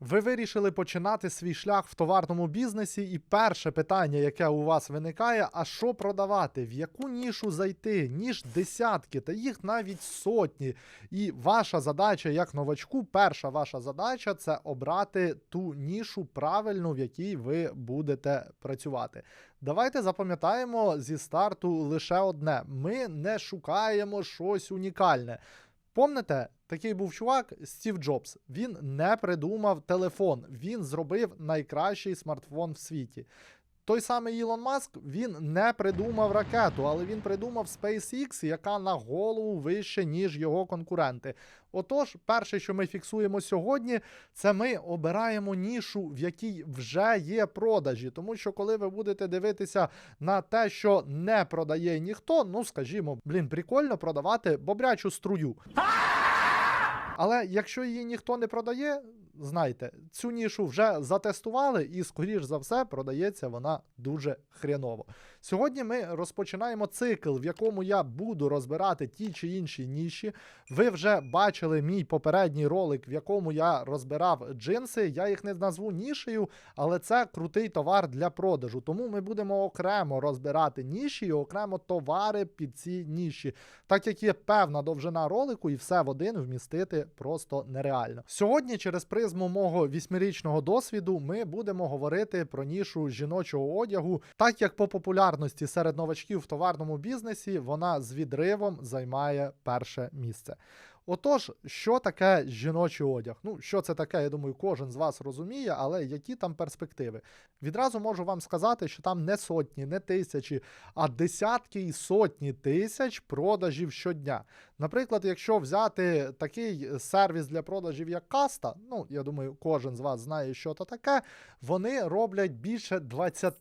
Ви вирішили починати свій шлях в товарному бізнесі, і перше питання, яке у вас виникає: а що продавати, в яку нішу зайти? Ніж десятки, та їх навіть сотні. І ваша задача як новачку, перша ваша задача це обрати ту нішу правильну, в якій ви будете працювати. Давайте запам'ятаємо зі старту лише одне: ми не шукаємо щось унікальне. Помните, такий був чувак Стів Джобс. Він не придумав телефон, він зробив найкращий смартфон в світі. Той самий Ілон Маск він не придумав ракету, але він придумав SpaceX, яка на голову вище, ніж його конкуренти. Отож, перше, що ми фіксуємо сьогодні, це ми обираємо нішу, в якій вже є продажі. Тому що, коли ви будете дивитися на те, що не продає ніхто, ну скажімо, блін, прикольно продавати бобрячу струю. Але якщо її ніхто не продає, знайте, цю нішу вже затестували, і, скоріш за все, продається вона дуже хреново. Сьогодні ми розпочинаємо цикл, в якому я буду розбирати ті чи інші ніші. Ви вже бачили мій попередній ролик, в якому я розбирав джинси. Я їх не назву нішею, але це крутий товар для продажу. Тому ми будемо окремо розбирати ніші і окремо товари під ці ніші, так як є певна довжина ролику, і все в один вмістити просто нереально. Сьогодні, через призму мого вісьмирічного досвіду, ми будемо говорити про нішу жіночого одягу, так як по популярності серед новачків в товарному бізнесі вона з відривом займає перше місце. Отож, що таке жіночий одяг? Ну, що це таке, я думаю, кожен з вас розуміє, але які там перспективи? Відразу можу вам сказати, що там не сотні, не тисячі, а десятки і сотні тисяч продажів щодня. Наприклад, якщо взяти такий сервіс для продажів, як каста, ну я думаю, кожен з вас знає, що це таке. Вони роблять більше 20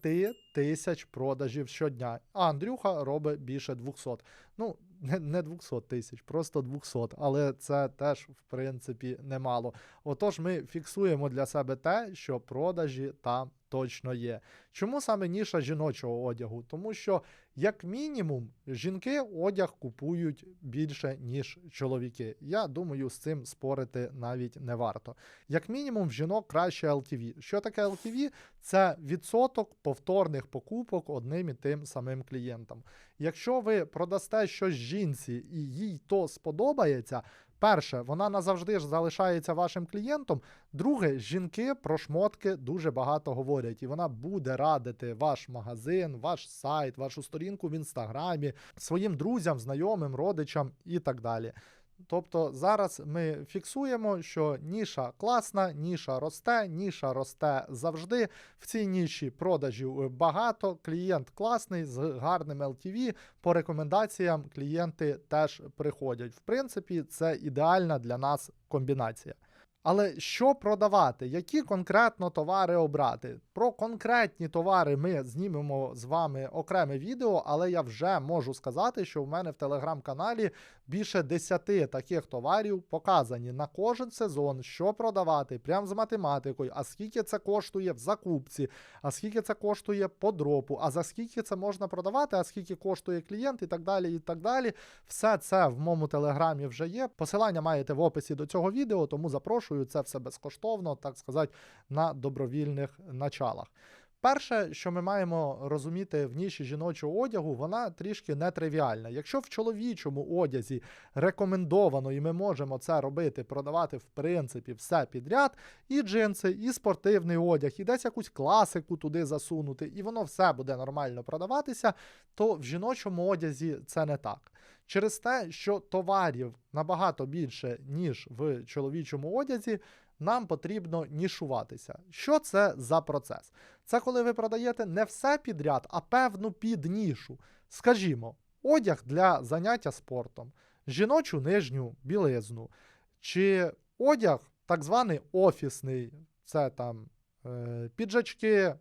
тисяч продажів щодня. А Андрюха робить більше 200. Ну, не, не 200 тисяч, просто 200, але це теж, в принципі, немало. Отож, ми фіксуємо для себе те, що продажі там точно є. Чому саме ніша жіночого одягу? Тому що, як мінімум, жінки одяг купують більше, ніж чоловіки. Я думаю, з цим спорити навіть не варто. Як мінімум, в жінок краще LTV. Що таке LTV? Це відсоток повторних покупок одним і тим самим клієнтам. Якщо ви продасте щось жінці і їй то сподобається. Перше, вона назавжди ж залишається вашим клієнтом. Друге, жінки про шмотки дуже багато говорять, і вона буде радити ваш магазин, ваш сайт, вашу сторінку в інстаграмі, своїм друзям, знайомим, родичам і так далі. Тобто зараз ми фіксуємо, що ніша класна, ніша росте, ніша росте завжди. В цій ніші продажів багато, клієнт класний, з гарним LTV. По рекомендаціям клієнти теж приходять. В принципі, це ідеальна для нас комбінація. Але що продавати? Які конкретно товари обрати? Про конкретні товари ми знімемо з вами окреме відео, але я вже можу сказати, що в мене в телеграм-каналі більше 10 таких товарів показані на кожен сезон, що продавати, прям з математикою, а скільки це коштує в закупці, а скільки це коштує по дропу, а за скільки це можна продавати, а скільки коштує клієнт і так далі. і так далі. Все це в моєму телеграмі вже є. Посилання маєте в описі до цього відео, тому запрошую це все безкоштовно, так сказати, на добровільних началах. Перше, що ми маємо розуміти в ніші жіночого одягу, вона трішки нетривіальна. Якщо в чоловічому одязі рекомендовано, і ми можемо це робити, продавати в принципі все підряд, і джинси, і спортивний одяг, і десь якусь класику туди засунути, і воно все буде нормально продаватися, то в жіночому одязі це не так. Через те, що товарів набагато більше, ніж в чоловічому одязі, нам потрібно нішуватися. Що це за процес? Це коли ви продаєте не все підряд, а певну піднішу. Скажімо, одяг для заняття спортом, жіночу нижню білизну, чи одяг так званий офісний, це там піджачки, е,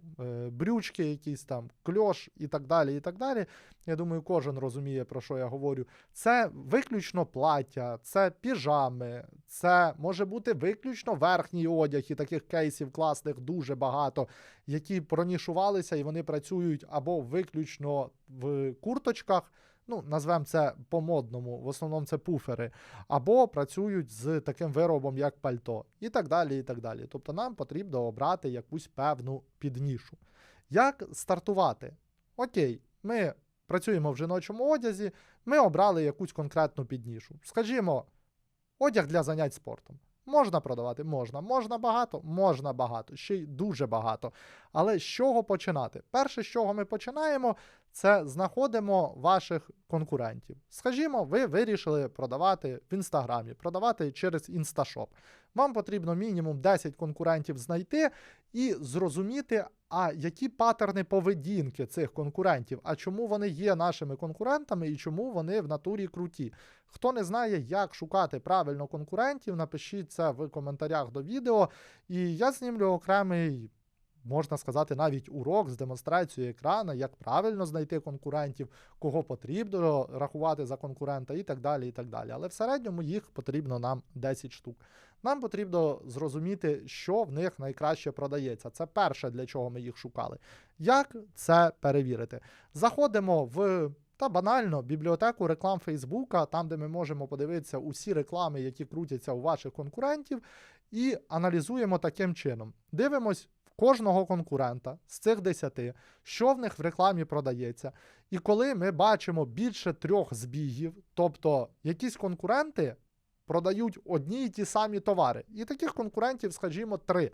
брючки, якісь там, кльош і так далі. і так далі. Я думаю, кожен розуміє, про що я говорю. Це виключно плаття, це піжами, це може бути виключно верхній одяг, і таких кейсів класних дуже багато, які пронішувалися і вони працюють або виключно в курточках. Ну, назвемо це по-модному, в основному це пуфери, або працюють з таким виробом, як пальто, і так далі. і так далі. Тобто нам потрібно обрати якусь певну піднішу. Як стартувати? Окей, ми працюємо в жіночому одязі, ми обрали якусь конкретну піднішу. Скажімо, одяг для занять спортом. Можна продавати? Можна. Можна багато? Можна багато, ще й дуже багато. Але з чого починати? Перше, з чого ми починаємо, це знаходимо ваших конкурентів. Скажімо, ви вирішили продавати в інстаграмі, продавати через інсташоп. Вам потрібно мінімум 10 конкурентів знайти і зрозуміти, а які паттерни поведінки цих конкурентів, а чому вони є нашими конкурентами і чому вони в натурі круті. Хто не знає, як шукати правильно конкурентів, напишіть це в коментарях до відео, і я знімлю окремий. Можна сказати, навіть урок з демонстрацією екрана, як правильно знайти конкурентів, кого потрібно рахувати за конкурента і так далі. і так далі. Але в середньому їх потрібно нам 10 штук. Нам потрібно зрозуміти, що в них найкраще продається. Це перше, для чого ми їх шукали. Як це перевірити? Заходимо в та банально бібліотеку реклам Фейсбука, там, де ми можемо подивитися усі реклами, які крутяться у ваших конкурентів, і аналізуємо таким чином. Дивимось кожного конкурента з цих 10, що в них в рекламі продається. І коли ми бачимо більше трьох збігів, тобто якісь конкуренти продають одні й ті самі товари. І таких конкурентів, скажімо, три.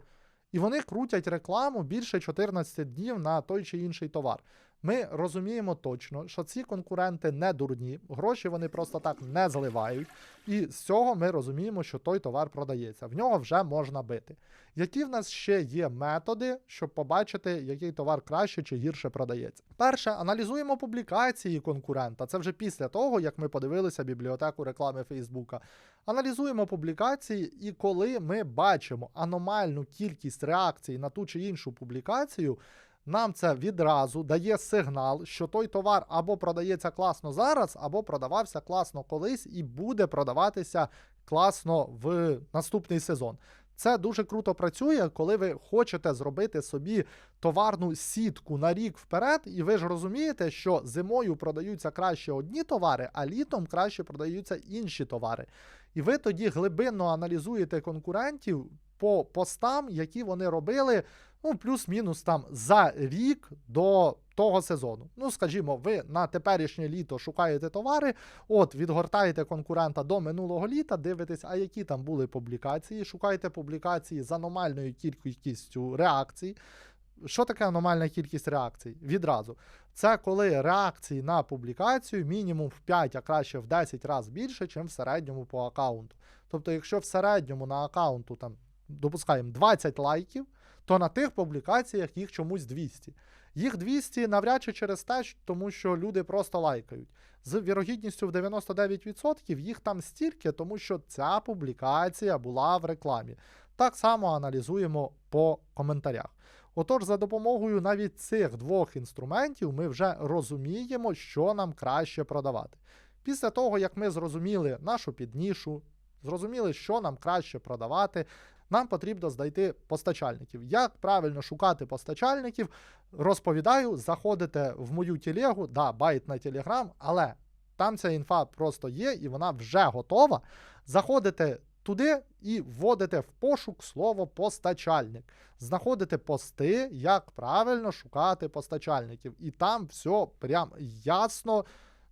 І вони крутять рекламу більше 14 днів на той чи інший товар. Ми розуміємо точно, що ці конкуренти не дурні, гроші вони просто так не зливають. І з цього ми розуміємо, що той товар продається. В нього вже можна бити. Які в нас ще є методи, щоб побачити, який товар краще чи гірше продається? Перше, аналізуємо публікації конкурента. Це вже після того, як ми подивилися бібліотеку реклами Фейсбука. Аналізуємо публікації, і коли ми бачимо аномальну кількість реакцій на ту чи іншу публікацію. Нам це відразу дає сигнал, що той товар або продається класно зараз, або продавався класно колись і буде продаватися класно в наступний сезон. Це дуже круто працює, коли ви хочете зробити собі товарну сітку на рік вперед, і ви ж розумієте, що зимою продаються краще одні товари, а літом краще продаються інші товари. І ви тоді глибинно аналізуєте конкурентів по постам, які вони робили ну, плюс-мінус там за рік до того сезону. Ну, скажімо, ви на теперішнє літо шукаєте товари, от відгортаєте конкурента до минулого літа, дивитесь, а які там були публікації, шукаєте публікації з аномальною кількістю реакцій. Що таке аномальна кількість реакцій? Відразу. Це коли реакції на публікацію мінімум в 5, а краще в 10 разів більше, ніж в середньому по аккаунту. Тобто, якщо в середньому на аккаунту там допускаємо 20 лайків, то на тих публікаціях їх чомусь 200. Їх 200 навряд чи через те, тому що люди просто лайкають. З вірогідністю в 99% їх там стільки, тому що ця публікація була в рекламі. Так само аналізуємо по коментарях. Отож, за допомогою навіть цих двох інструментів ми вже розуміємо, що нам краще продавати. Після того, як ми зрозуміли нашу піднішу, зрозуміли, що нам краще продавати, нам потрібно знайти постачальників. Як правильно шукати постачальників, розповідаю, заходите в мою телегу, да, байт на телеграм, але там ця інфа просто є і вона вже готова. Заходите туди і вводите в пошук слово постачальник. Знаходите пости, як правильно шукати постачальників. І там все прям ясно.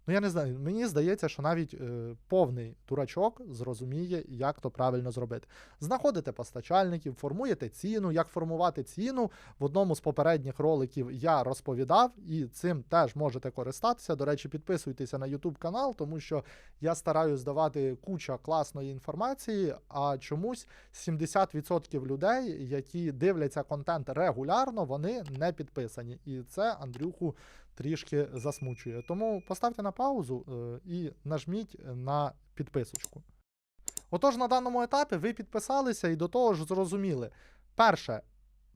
Ну, я не знаю, мені здається, що навіть е, повний дурачок зрозуміє, як то правильно зробити. Знаходите постачальників, формуєте ціну. Як формувати ціну в одному з попередніх роликів я розповідав, і цим теж можете користатися. До речі, підписуйтеся на YouTube канал, тому що я стараюсь давати куча класної інформації, а чомусь 70% людей, які дивляться контент регулярно, вони не підписані. І це Андрюху трішки засмучує. Тому поставте на паузу е, і нажміть на підписочку. Отож, на даному етапі ви підписалися і до того ж зрозуміли. Перше,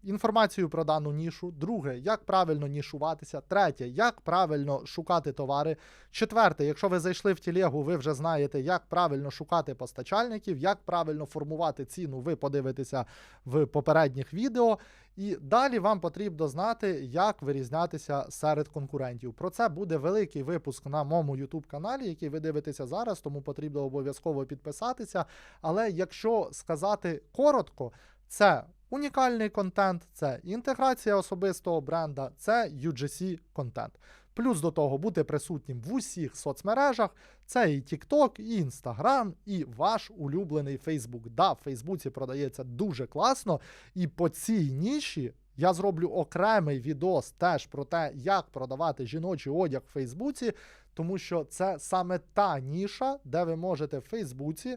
інформацію про дану нішу. Друге, як правильно нішуватися. Третє, як правильно шукати товари. Четверте, якщо ви зайшли в телегу, ви вже знаєте, як правильно шукати постачальників, як правильно формувати ціну. Ви подивитеся в попередніх відео. І далі вам потрібно знати, як вирізнятися серед конкурентів. Про це буде великий випуск на моєму YouTube каналі, який ви дивитеся зараз, тому потрібно обов'язково підписатися. Але якщо сказати коротко, це унікальний контент, це інтеграція особистого бренда, це UGC контент. Плюс до того бути присутнім в усіх соцмережах. Це і TikTok, і Instagram, і ваш улюблений Facebook. Да, в Фейсбуці продається дуже класно, і по цій ніші я зроблю окремий відос теж про те, як продавати жіночий одяг в Фейсбуці, тому що це саме та ніша, де ви можете в Фейсбуці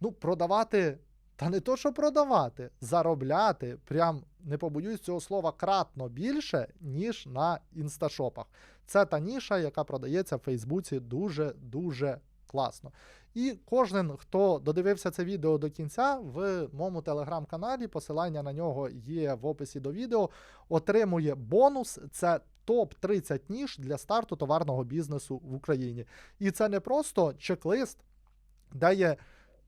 ну, продавати. Та не то, що продавати, заробляти, прям не побоюсь цього слова, кратно більше, ніж на інсташопах. Це та ніша, яка продається в Фейсбуці дуже-дуже класно. І кожен, хто додивився це відео до кінця, в моєму телеграм-каналі, посилання на нього є в описі до відео, отримує бонус. Це топ-30 ніж для старту товарного бізнесу в Україні. І це не просто чек-лист, де є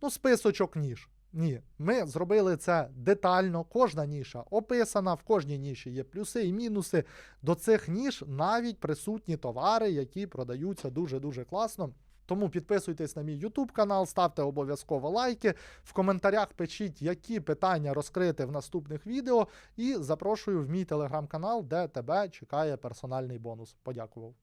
ну, списочок ніж. Ні, ми зробили це детально. Кожна ніша описана, в кожній ніші є плюси і мінуси. До цих ніж навіть присутні товари, які продаються дуже-дуже класно. Тому підписуйтесь на мій YouTube канал, ставте обов'язково лайки. В коментарях пишіть, які питання розкрити в наступних відео. І запрошую в мій телеграм-канал, де тебе чекає персональний бонус. Подякував.